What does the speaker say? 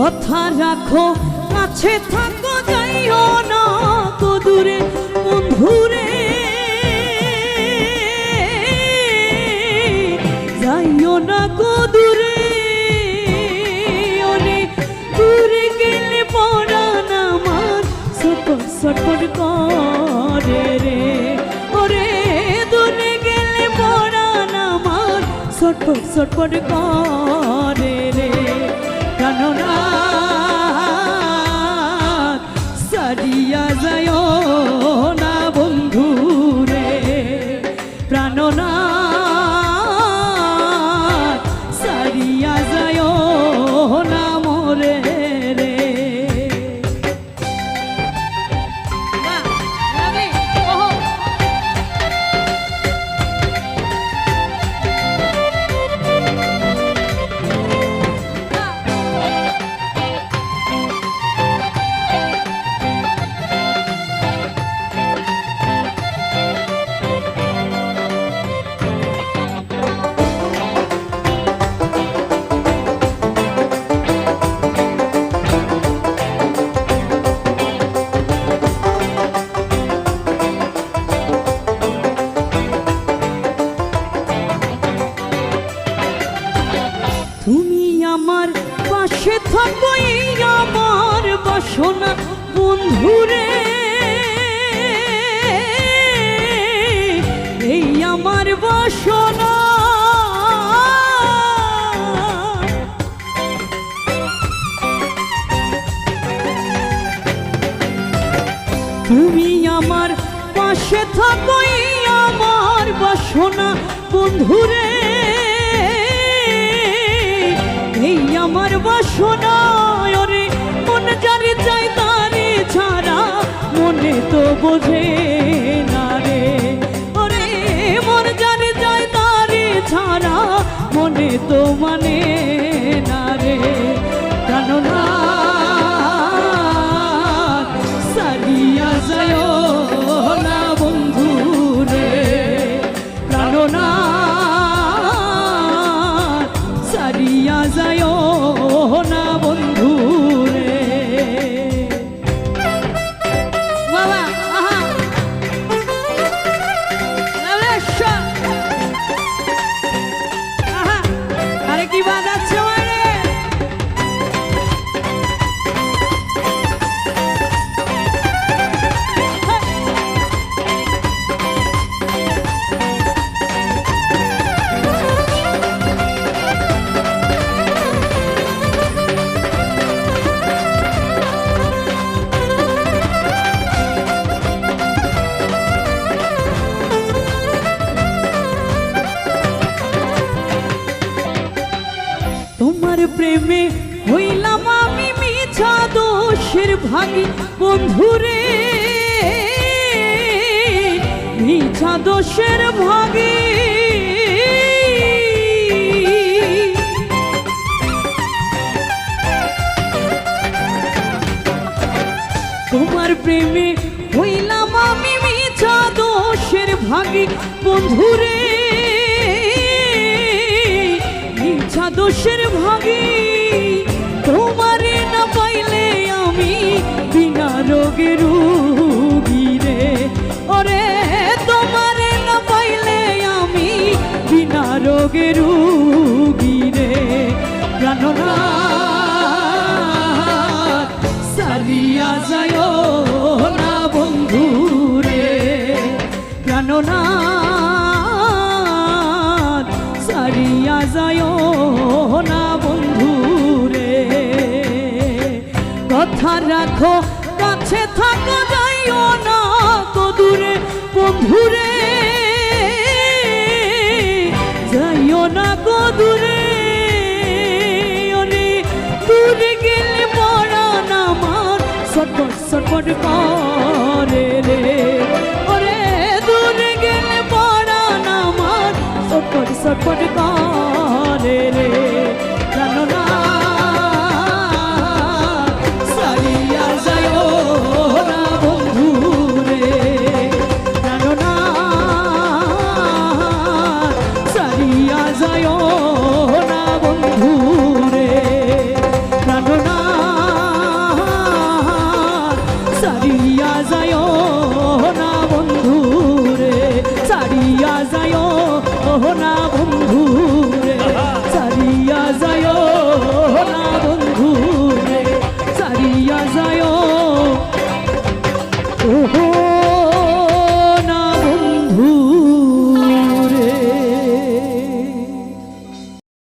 কথা রাখো, কাছে থাকো, যাইও না তো দূরে, বন্ধুরে। যাইও না কো দূরে, অনেক দূরে করে রে। ওরে, দূরে গেলে পড়ান আমার সটপট সটপট করে। কেননা সারিয়া তুমি আমার পাশে থাকো আমার বাসনা বন্ধুরে এই আমার বাসনা। তুমি আমার পাশে থাকো আমার বাসনা বন্ধুরে আমার বাসনা রে মন যারে চাই তারে ছাড়া মনে তো বোঝে না রে। তোমার প্রেমে হইলাম আমি মিছা দোষের ভাগী বন্ধুরে মিছা দোষের ভাগী। তোমার প্রেমে হইলাম আমি মিছা দোষের ভাগী বন্ধুরে মিছা দোষের ভাগী তোমারে না পাইলে আমি বিনা রোগে রুগী রে। ওরে, তোমারে না পাইলে আমি বিনা রোগে রুগী রে। প্রাণনা সারিয়া যায় না বন্ধু রে। প্রাণনা সারিয়া যায় কথা রাখো, কাছে থাকো, যাইও না তো দূরে, বন্ধুরে। যাইও না গো দূরে দূরে গেলে পড়ান আমার সটপট সটপট করে রে। যায়